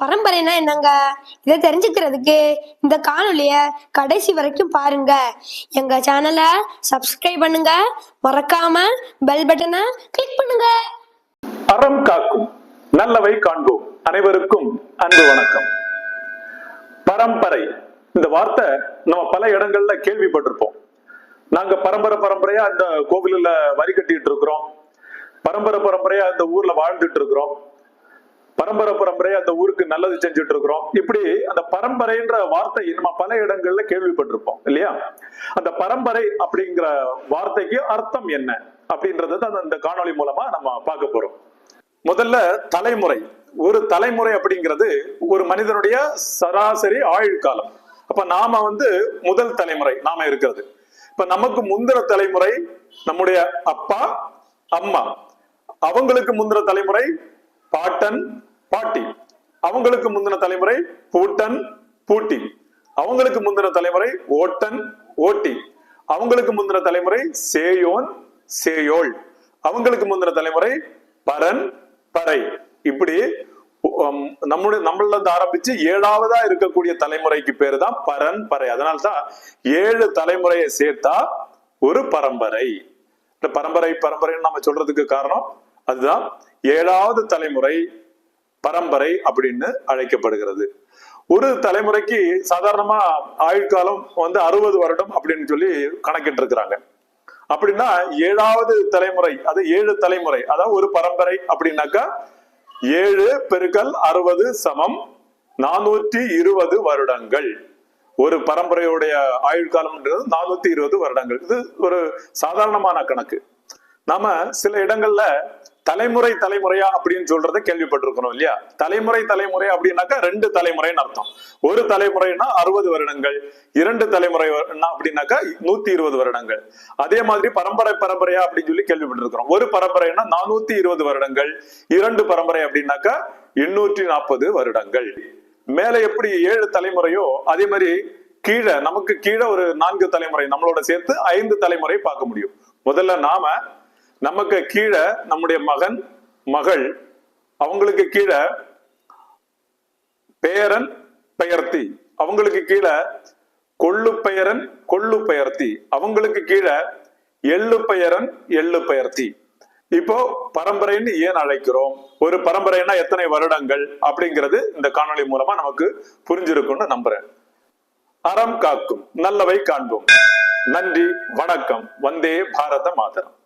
பரம்பரைனா என்னங்க? இதை தெரிஞ்சுக்கிறதுக்கு இந்த காணொலிய கடைசி வரைக்கும் பாருங்க. எங்க சேனலை சப்ஸ்கிரைப் பண்ணுங்க. மறக்காம பெல் பட்டனை கிளிக் பண்ணுங்க. அறம் காக்கும். நல்லவை காண்போம். அனைவருக்கும் அன்பு வணக்கம். பரம்பரை. இந்த வார்த்தை நம்ம பல இடங்கள்ல கேள்விப்பட்டிருப்போம். நாங்க பரம்பரை பரம்பரையா இந்த கோவிலில் வரி கட்டிட்டு இருக்கிறோம். பரம்பரை பரம்பரையா இந்த ஊர்ல வாழ்ந்துட்டு இருக்கிறோம். பரம்பரை பரம்பரையா அந்த ஊருக்கு நல்லது செஞ்சுட்டு இருக்கிறோம். இப்படி அந்த பரம்பரைன்ற வார்த்தை நம்ம பல இடங்கள்ல கேள்விப்பட்டிருப்போம் இல்லையா? அந்த பரம்பரை அப்படிங்கிற வார்த்தைக்கு அர்த்தம் என்ன அப்படின்றத தான் இந்த காணொளி மூலமா நம்ம பார்க்க போறோம். முதல்ல தலைமுறை. ஒரு தலைமுறை அப்படிங்கிறது ஒரு மனிதனுடைய சராசரி ஆயுள்காலம். அப்ப நாம வந்து முதல் தலைமுறை நாம இருக்கிறது. இப்ப நமக்கு முந்தின தலைமுறை நம்முடைய அப்பா அம்மா. அவங்களுக்கு முந்தின தலைமுறை பாட்டன் பாட்டி. அவங்களுக்கு முந்தின தலைமுறை பூட்டன் பூட்டி. அவங்களுக்கு முந்தின தலைமுறை ஓட்டன் ஓட்டி. அவங்களுக்கு முந்தின தலைமுறை சேயோன் சேயோள். அவங்களுக்கு முந்தின தலைமுறை பரன் பறை. இப்படி உம், நம்முடைய நம்மள ஆரம்பிச்சு ஏழாவதா இருக்கக்கூடிய தலைமுறைக்கு பேரு தான் பரன் பறை. அதனால்தான் ஏழு தலைமுறையை சேர்த்தா ஒரு பரம்பரை. இந்த பரம்பரை பரம்பரைன்னு நம்ம சொல்றதுக்கு காரணம் அதுதான் ஏழாவது தலைமுறை பரம்பரை அப்படின்னு அழைக்கப்படுகிறது. ஒரு தலைமுறைக்கு சாதாரணமா ஆயுட்காலம் வந்து அறுபது வருடம் அப்படின்னு சொல்லி கணக்கிட்டு இருக்கிறாங்க அப்படின்னா ஏழாவது தலைமுறை அது ஏழு தலைமுறை அதாவது ஒரு பரம்பரை அப்படின்னாக்கா ஏழு பெருக்கல் அறுபது சமம் நானூற்றி இருபது வருடங்கள். ஒரு பரம்பரையுடைய ஆயுட்காலம்ன்றது நானூத்தி இருபது வருடங்கள். இது ஒரு சாதாரணமான கணக்கு. நாம சில இடங்கள்ல தலைமுறை தலைமுறையா அப்படின்னு சொல்றதை கேள்விப்பட்டிருக்கிறோம் இல்லையா? தலைமுறை தலைமுறை அப்படின்னாக்கா ரெண்டு தலைமுறைன்னு அர்த்தம். ஒரு தலைமுறைனா அறுபது வருடங்கள் இரண்டு தலைமுறை அப்படின்னாக்கா நூத்தி இருபது வருடங்கள். அதே மாதிரி பரம்பரை பரம்பரையா அப்படின்னு சொல்லி கேள்விப்பட்டிருக்கிறோம். ஒரு பரம்பரைனா நானூத்தி இருபது வருடங்கள் இரண்டு பரம்பரை அப்படின்னாக்கா எண்ணூற்றி நாற்பது வருடங்கள். மேல எப்படி ஏழு தலைமுறையோ அதே மாதிரி கீழே நமக்கு கீழே ஒரு நான்கு தலைமுறை நம்மளோட சேர்த்து ஐந்து தலைமுறை பார்க்க முடியும். முதல்ல நாம நமக்கு கீழே நம்முடைய மகன் மகள் அவங்களுக்கு கீழே பேரன் பெயர்த்தி. அவங்களுக்கு கீழே கொள்ளு பெயரன் கொள்ளு பெயர்த்தி. அவங்களுக்கு கீழே எள்ளு பெயரன் எள்ளு பெயர்த்தி. இப்போ பரம்பரைன்னு ஏன் அழைக்கிறோம்? ஒரு பரம்பரைன்னா எத்தனை வருடங்கள் அப்படிங்கிறது இந்த காணொளி மூலமா நமக்கு புரிஞ்சிருக்கும்னு நம்புறேன். அறம் காக்கும் நல்லவை காண்போம். நன்றி வணக்கம். வந்தே பாரத மாதரம்.